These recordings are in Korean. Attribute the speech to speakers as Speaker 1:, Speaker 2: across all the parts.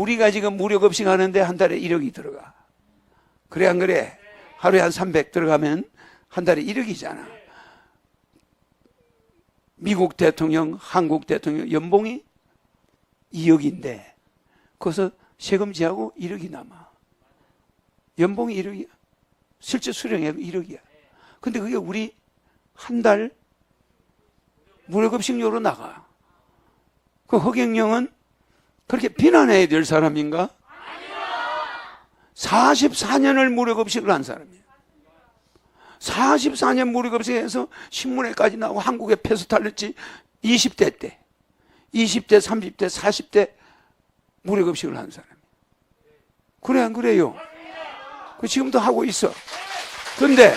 Speaker 1: 우리가 지금 무료급식 하는데 한 달에 1억이 들어가. 그래 안 그래? 하루에 한 300 들어가면 한 달에 1억이잖아. 미국 대통령, 한국 대통령 연봉이 2억인데 거기서 세금 지하고 1억이 남아. 연봉이 1억이야. 실제 수령액 1억이야. 근데 그게 우리 한 달 무료급식료로 나가. 그 허경영은 그렇게 비난해야 될 사람인가? 44년을 무료급식을 한 사람이에요. 44년 무료급식에서 신문에까지 나오고 한국에 패스 탈렸지 20대 때. 20대, 30대, 40대 무료급식을 한 사람이에요. 그래, 안 그래요? 그 지금도 하고 있어. 근데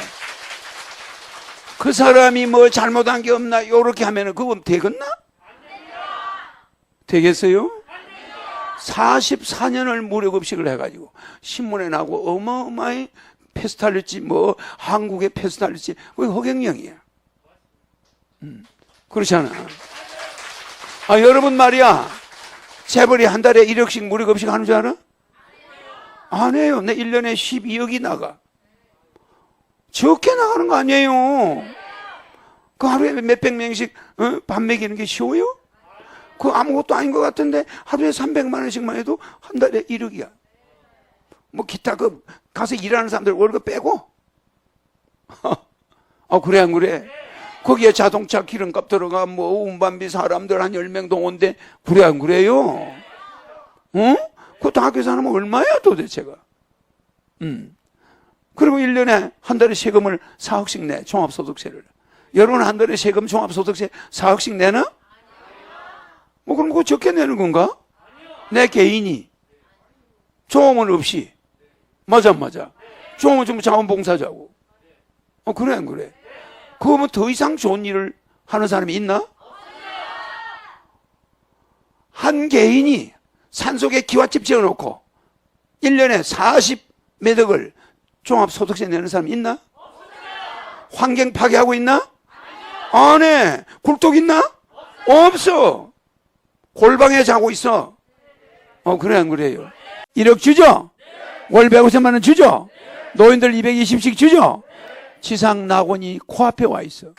Speaker 1: 그 사람이 뭐 잘못한 게 없나 요렇게 하면은 그건 되겠나? 되겠어요? 44년을 무료급식을 해가지고 신문에 나고 어마어마히 페스탈렸지 뭐 한국에 페스탈렸지 그게 허경영이야. 음, 그렇잖아. 아 여러분 말이야 재벌이 한 달에 1억씩 무료급식 하는 줄 알아? 안 해요. 내 1년에 12억이 나가. 적게 나가는 거 아니에요. 그 하루에 몇백 명씩 어? 밥 먹이는 게 쉬워요? 그 아무것도 아닌 것 같은데 하루에 300만 원씩만 해도 한 달에 1억이야. 뭐 기타 그 가서 일하는 사람들 월급 빼고. 아 그래 안 그래? 거기에 자동차 기름값 들어가 뭐 운반비 사람들 한 10명 동원데 그래 안 그래요? 응? 학교 사람은 얼마야 도대체가? 음. 그리고 1년에 한 달에 세금을 4억씩 내, 종합소득세를. 여러분 한 달에 세금 종합소득세 4억씩 내나? 뭐 그럼 그거 적게 내는 건가? 내 개인이. 종업원 없이. 맞아, 안 맞아. 종업원 좀 자원봉사자고. 어, 그래, 안 그래? 그거면 더 이상 좋은 일을 하는 사람이 있나? 한 개인이 산속에 기와집 지어놓고 1년에 40매덕을 종합소득세 내는 사람 있나? 환경 파괴하고 있나? 안 해. 굴뚝 있나? 없어. 골방에 자고 있어. 어, 그래, 안 그래요? 1억 주죠? 월 150만 원 주죠? 노인들 220씩 주죠? 지상 낙원이 코앞에 와 있어.